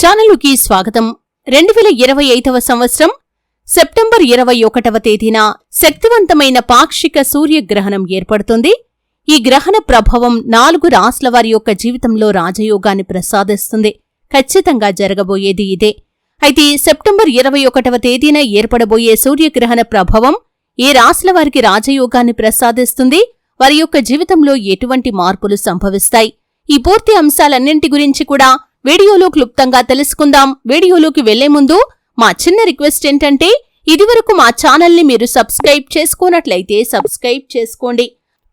ఛానలుకి స్వాగతం. రెండు వేల ఇరవై ఐదవ సంవత్సరం సెప్టెంబర్ ఇరవై ఒకటవ తేదీన శక్తివంతమైన పాక్షిక సూర్యగ్రహణం ఏర్పడుతుంది. ఈ గ్రహణ ప్రభావం నాలుగు రాసుల వారి యొక్క జీవితంలో రాజయోగాన్ని ప్రసాదిస్తుంది. ఖచ్చితంగా జరగబోయేది ఇదే. అయితే సెప్టెంబర్ ఇరవై ఒకటవ తేదీన ఏర్పడబోయే సూర్యగ్రహణ ప్రభావం ఏ రాసుల వారికి రాజయోగాన్ని ప్రసాదిస్తుంది? వారి యొక్క జీవితంలో ఎటువంటి మార్పులు సంభవిస్తాయి? ఈ పూర్తి అంశాలన్నింటి గురించి కూడా వీడియోలో క్లుప్తంగా తెలుసుకుందాం. వీడియోలోకి వెళ్ళే ముందు మా చిన్న రిక్వెస్ట్ ఏంటంటే ఇదివరకు మా ఛానల్ని మీరు సబ్స్క్రైబ్ చేసుకోనట్లయితే సబ్స్క్రైబ్ చేసుకోండి.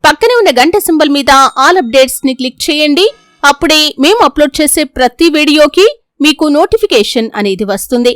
పక్కనే ఉన్న గంట సింబల్ మీద ఆల్ అప్డేట్స్ని క్లిక్ చేయండి. అప్పుడే మేము అప్లోడ్ చేసే ప్రతి వీడియోకి మీకు నోటిఫికేషన్ అనేది వస్తుంది.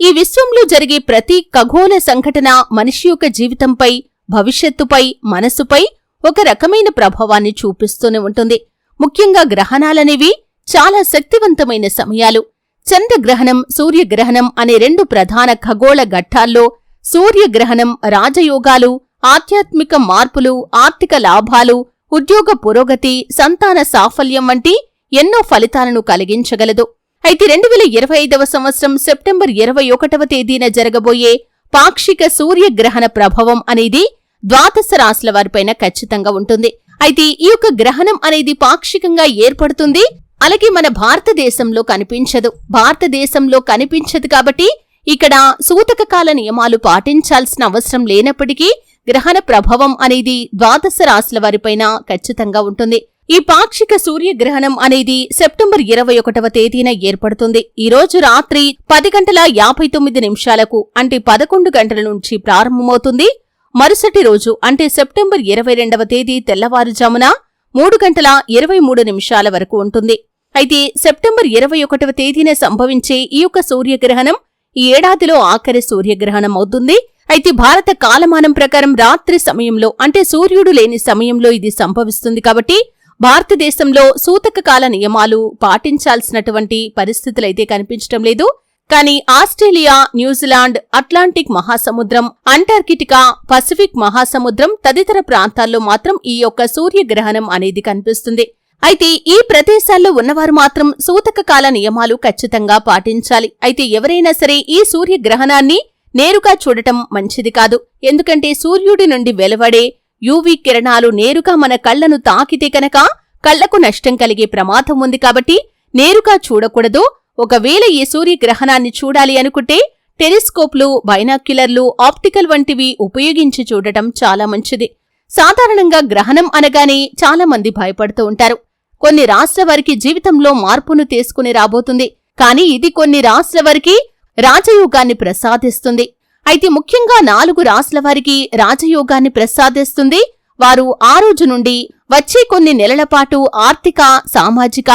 ఈ విశ్వంలో జరిగే ప్రతి ఖగోళ సంఘటన మనిషి యొక్క జీవితంపై భవిష్యత్తుపై మనసుపై ఒక రకమైన ప్రభావాన్ని చూపిస్తూనే ఉంటుంది. ముఖ్యంగా గ్రహణాలనేవి చాలా శక్తివంతమైన సమయాలు. చంద్రగ్రహణం సూర్యగ్రహణం అనే రెండు ప్రధాన ఖగోళ ఘట్టాల్లో సూర్యగ్రహణం రాజయోగాలు ఆధ్యాత్మిక మార్పులు ఆర్థిక లాభాలు ఉద్యోగ పురోగతి సంతాన సాఫల్యం వంటి ఎన్నో ఫలితాలను కలిగించగలదు. అయితే రెండు వేల ఇరవై ఐదవ సంవత్సరం సెప్టెంబర్ ఇరవై ఒకటవ తేదీన జరగబోయే పాక్షిక సూర్యగ్రహణ ప్రభావం అనేది ద్వాదశ రాశుల వారిపైన ఖచ్చితంగా ఉంటుంది. అయితే ఈ యొక్క గ్రహణం అనేది పాక్షికంగా ఏర్పడుతుంది అలాగే మన భారతదేశంలో కనిపించదు. భారతదేశంలో కనిపించదు కాబట్టి ఇక్కడ సూతక కాల నియమాలు పాటించాల్సిన అవసరం లేనప్పటికీ గ్రహణ ప్రభావం అనేది ద్వాదశ రాశుల వారిపైన ఖచ్చితంగా ఉంటుంది. ఈ పాక్షిక సూర్యగ్రహణం అనేది సెప్టెంబర్ ఇరవై ఒకటవ తేదీన ఏర్పడుతుంది. ఈ రోజు రాత్రి పది గంటల యాభై తొమ్మిది నిమిషాలకు అంటే పదకొండు గంటల నుంచి ప్రారంభమవుతుంది. మరుసటి రోజు అంటే సెప్టెంబర్ ఇరవై రెండవ తేదీ తెల్లవారుజామున మూడు గంటల ఇరవై మూడు నిమిషాల వరకు ఉంటుంది. అయితే సెప్టెంబర్ ఇరవై ఒకటవ తేదీన సంభవించే ఈ యొక్క సూర్యగ్రహణం ఈ ఏడాదిలో ఆఖరి సూర్యగ్రహణం అవుతుంది. అయితే భారత కాలమానం ప్రకారం రాత్రి సమయంలో అంటే సూర్యుడు లేని సమయంలో ఇది సంభవిస్తుంది కాబట్టి భారతదేశంలో సూతక కాల నియమాలు పాటించాల్సినటువంటి పరిస్థితులైతే కనిపించటం లేదు. కానీ ఆస్ట్రేలియా న్యూజిలాండ్ అట్లాంటిక్ మహాసముద్రం అంటార్కిటికా పసిఫిక్ మహాసముద్రం తదితర ప్రాంతాల్లో మాత్రం ఈ యొక్క సూర్యగ్రహణం అనేది కనిపిస్తుంది. అయితే ఈ ప్రదేశాల్లో ఉన్నవారు మాత్రం సూతక కాల నియమాలు ఖచ్చితంగా పాటించాలి. అయితే ఎవరైనా సరే ఈ సూర్యగ్రహణాన్ని నేరుగా చూడటం మంచిది కాదు. ఎందుకంటే సూర్యుడి నుండి వెలువడే యూవీ కిరణాలు నేరుగా మన కళ్ళను తాకితే కనుక కళ్ళకు నష్టం కలిగే ప్రమాదం ఉంది కాబట్టి నేరుగా చూడకూడదు. ఒకవేళ ఈ సూర్యగ్రహణాన్ని చూడాలి అనుకుంటే టెలిస్కోప్లు బైనాక్యులర్లు ఆప్టికల్ వంటివి ఉపయోగించి చూడటం చాలా మంచిది. సాధారణంగా గ్రహణం అనగానే చాలా మంది భయపడుతూ ఉంటారు. కొన్ని రాష్ట్ర వారికి జీవితంలో మార్పును తీసుకుని రాబోతుంది. కానీ ఇది కొన్ని రాష్ట్ర వారికి రాజయోగాన్ని ప్రసాదిస్తుంది. అయితే ముఖ్యంగా నాలుగు రాష్ట్ర వారికి రాజయోగాన్ని ప్రసాదిస్తుంది. వారు ఆ రోజు నుండి వచ్చే కొన్ని నెలల పాటు ఆర్థిక సామాజిక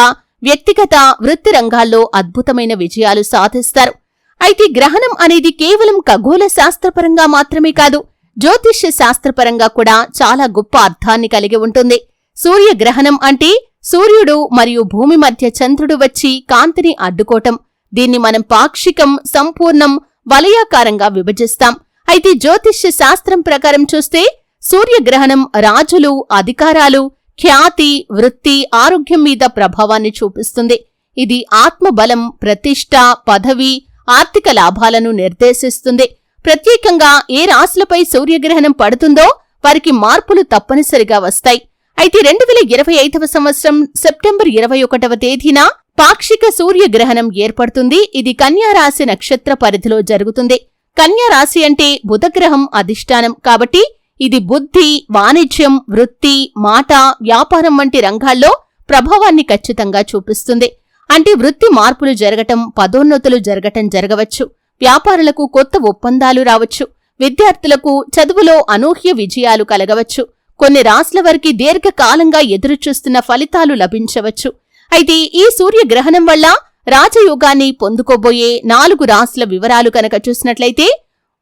వ్యక్తిగత వృత్తి రంగాల్లో అద్భుతమైన విజయాలు సాధిస్తారు. అయితే గ్రహణం అనేది కేవలం ఖగోళ శాస్త్రపరంగా మాత్రమే కాదు జ్యోతిష్య శాస్త్రపరంగా కూడా చాలా గొప్ప అర్థాన్ని కలిగి ఉంటుంది. సూర్యగ్రహణం అంటే సూర్యుడు మరియు భూమి మధ్య చంద్రుడు వచ్చి కాంతిని అడ్డుకోవటం. దీన్ని మనం పాక్షికం సంపూర్ణం వలయాకారంగా విభజిస్తాం. అయితే జ్యోతిష్య శాస్త్రం ప్రకారం చూస్తే సూర్యగ్రహణం రాజులు అధికారాలు ఖ్యాతి వృత్తి ఆరోగ్యం మీద ప్రభావాన్ని చూపిస్తుంది. ఇది ఆత్మబలం ప్రతిష్ట పదవి ఆర్థిక లాభాలను నిర్దేశిస్తుంది. ప్రత్యేకంగా ఏ రాశులపై సూర్యగ్రహణం పడుతుందో వారికి మార్పులు తప్పనిసరిగా వస్తాయి. అయితే రెండు వేల ఇరవై ఐదవ సంవత్సరం సెప్టెంబర్ ఇరవై ఒకటవ తేదీన పాక్షిక సూర్యగ్రహణం ఏర్పడుతుంది. ఇది కన్యారాశి నక్షత్ర పరిధిలో జరుగుతుంది. కన్యారాశి అంటే బుధగ్రహం అధిష్టానం. కాబట్టి ఇది బుద్ధి వాణిజ్యం వృత్తి మాట వ్యాపారం వంటి రంగాల్లో ప్రభావాన్ని ఖచ్చితంగా చూపిస్తుంది. అంటే వృత్తి మార్పులు జరగటం పదోన్నతులు జరగటం జరగవచ్చు. వ్యాపారులకు కొత్త ఒప్పందాలు రావచ్చు. విద్యార్థులకు చదువులో అనూహ్య విజయాలు కలగవచ్చు. కొన్ని రాసుల వారికి దీర్ఘకాలంగా ఎదురుచూస్తున్న ఫలితాలు లభించవచ్చు. అయితే ఈ సూర్యగ్రహణం వల్ల రాజయోగాన్ని పొందుకోబోయే నాలుగు రాశుల వివరాలు కనుక చూసినట్లయితే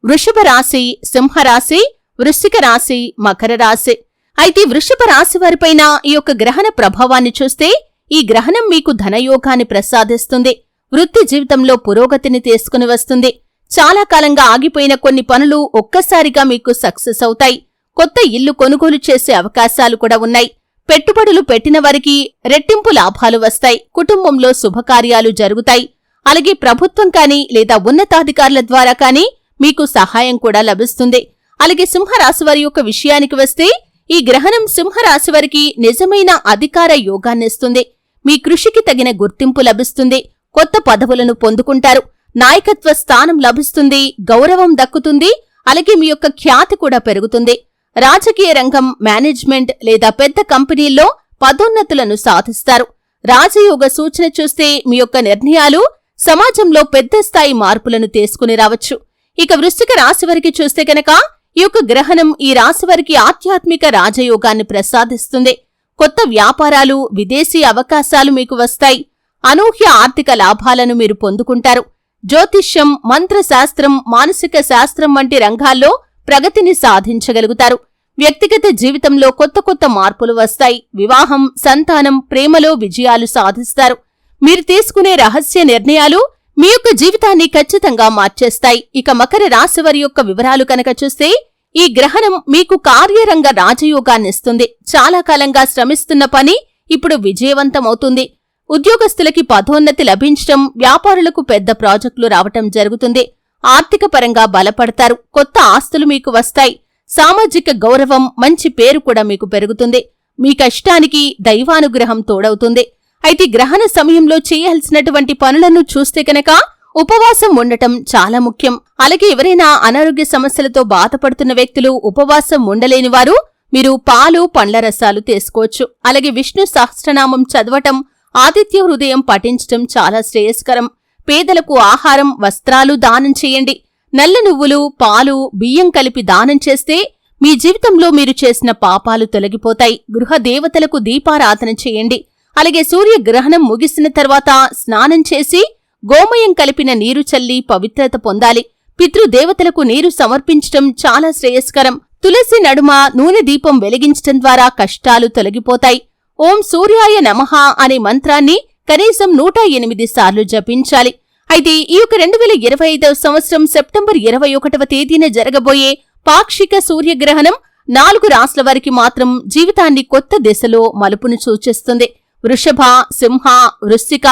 వృషభ రాశి సింహరాశి వృశ్చిక రాశి మకర రాశి. అయితే వృషభ రాశి వారిపైన ఈ యొక్క గ్రహణ ప్రభావాన్ని చూస్తే ఈ గ్రహణం మీకు ధనయోగాన్ని ప్రసాదిస్తుంది. వృత్తి జీవితంలో పురోగతిని తీసుకుని వస్తుంది. చాలా కాలంగా ఆగిపోయిన కొన్ని పనులు ఒక్కసారిగా మీకు సక్సెస్ అవుతాయి. కొత్త ఇల్లు కొనుగోలు చేసే అవకాశాలు కూడా ఉన్నాయి. పెట్టుబడులు పెట్టిన వారికి రెట్టింపు లాభాలు వస్తాయి. కుటుంబంలో శుభకార్యాలు జరుగుతాయి. అలాగే ప్రభుత్వం కానీ లేదా ఉన్నతాధికారుల ద్వారా కానీ మీకు సహాయం కూడా లభిస్తుంది. అలాగే సింహరాశి వారి యొక్క విషయానికి వస్తే ఈ గ్రహణం సింహరాశి వారికి నిజమైన అధికార యోగాన్నిస్తుంది మీ కృషికి తగిన గుర్తింపు లభిస్తుంది. కొత్త పదవులను పొందుకుంటారు. నాయకత్వ స్థానం లభిస్తుంది. గౌరవం దక్కుతుంది. అలాగే మీ యొక్క ఖ్యాతి కూడా పెరుగుతుంది. రాజకీయ రంగం మేనేజ్మెంట్ లేదా పెద్ద కంపెనీల్లో పదోన్నతులను సాధిస్తారు. రాజయోగ సూచన చూస్తే మీ యొక్క నిర్ణయాలు సమాజంలో పెద్ద స్థాయి మార్పులను తీసుకుని రావచ్చు. ఇక వృశ్చిక రాశి వారికి చూస్తే గనక ఈ యొక్క గ్రహణం ఈ రాశి వారికి ఆధ్యాత్మిక రాజయోగాన్ని ప్రసాదిస్తుంది. కొత్త వ్యాపారాలు విదేశీ అవకాశాలు మీకు వస్తాయి. అనూహ్య ఆర్థిక లాభాలను మీరు పొందుకుంటారు. జ్యోతిష్యం మంత్రశాస్త్రం మానసిక శాస్త్రం వంటి రంగాల్లో ప్రగతిని సాధించగలుగుతారు. వ్యక్తిగత జీవితంలో కొత్త కొత్త మార్పులు వస్తాయి. వివాహం సంతానం ప్రేమలో విజయాలు సాధిస్తారు. మీరు తీసుకునే రహస్య నిర్ణయాలు మీ యొక్క జీవితాన్ని ఖచ్చితంగా మార్చేస్తాయి. ఇక మకర రాశి వారి యొక్క వివరాలు కనుక చూస్తే ఈ గ్రహణం మీకు కార్యరంగ రాజయోగాన్నిస్తుంది చాలా కాలంగా శ్రమిస్తున్న పని ఇప్పుడు విజయవంతమవుతుంది. ఉద్యోగస్తులకి పదోన్నతి లభించటం వ్యాపారులకు పెద్ద ప్రాజెక్టులు రావటం జరుగుతుంది. ఆర్థిక పరంగా బలపడతారు. కొత్త ఆస్తులు మీకు వస్తాయి. సామాజిక గౌరవం మంచి పేరు కూడా మీకు పెరుగుతుంది. మీ కష్టానికి దైవానుగ్రహం తోడవుతుంది. అయితే గ్రహణ సమయంలో చేయాల్సినటువంటి పనులను చూస్తే కనుక ఉపవాసం ఉండటం చాలా ముఖ్యం. అలాగే ఎవరైనా అనారోగ్య సమస్యలతో బాధపడుతున్న వ్యక్తులు ఉపవాసం ఉండలేని వారు మీరు పాలు పండ్ల రసాలు తీసుకోవచ్చు. అలాగే విష్ణు సహస్రనామం చదవటం ఆదిత్య హృదయం పఠించటం చాలా శ్రేయస్కరం. పేదలకు ఆహారం వస్త్రాలు దానం చేయండి. నల్ల నువ్వులు పాలు బియ్యం కలిపి దానం చేస్తే మీ జీవితంలో మీరు చేసిన పాపాలు తొలగిపోతాయి. గృహ దేవతలకు దీపారాధన చేయండి. అలాగే సూర్యగ్రహణం ముగిసిన తర్వాత స్నానం చేసి గోమయం కలిపిన నీరు చల్లి పవిత్రత పొందాలి. పితృదేవతలకు నీరు సమర్పించటం చాలా శ్రేయస్కరం. తులసి నడుమ నూనె దీపం వెలిగించటం ద్వారా కష్టాలు తొలగిపోతాయి. ఓం సూర్యాయ నమః అనే మంత్రాన్ని కనీసం నూట ఎనిమిది సార్లు జపించాలి. అయితే ఈ యొక్క రెండు వేల ఇరవై ఐదవ సంవత్సరం సెప్టెంబర్ ఇరవై ఒకటవ తేదీన జరగబోయే పాక్షిక సూర్యగ్రహణం నాలుగు రాష్ట్ర వారికి మాత్రం జీవితాన్ని కొత్త దిశలో మలుపును సూచిస్తుంది. వృషభ సింహ వృశ్చిక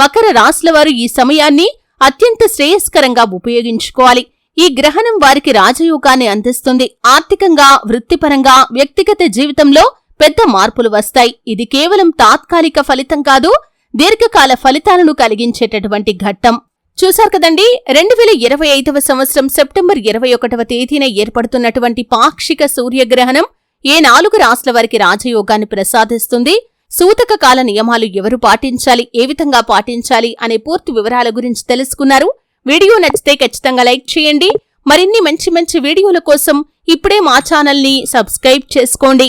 మకర రాశుల వారు ఈ సమయాన్ని అత్యంత శ్రేయస్కరంగా ఉపయోగించుకోవాలి. ఈ గ్రహణం వారికి రాజయోగాన్ని అందిస్తుంది. ఆర్థికంగా వృత్తిపరంగా వ్యక్తిగత జీవితంలో పెద్ద మార్పులు వస్తాయి. ఇది కేవలం తాత్కాలిక ఫలితం కాదు దీర్ఘకాల ఫలితాలను కలిగించేటటువంటి ఘట్టం. చూశారు కదండి రెండు వేల ఇరవై ఐదవ సంవత్సరం సెప్టెంబర్ ఇరవై ఒకటవ తేదీన ఏర్పడుతున్నటువంటి పాక్షిక సూర్యగ్రహణం ఏ నాలుగు రాష్ట్రాల వారికి రాజయోగాన్ని ప్రసాదిస్తుంది. సూతక కాల నియమాలు ఎవరు పాటించాలి ఏ విధంగా పాటించాలి అనే పూర్తి వివరాల గురించి తెలుసుకున్నారు. వీడియో నచ్చితే ఖచ్చితంగా లైక్ చేయండి. మరిన్ని మంచి మంచి వీడియోల కోసం ఇప్పుడే మా ఛానల్ని సబ్స్క్రైబ్ చేసుకోండి.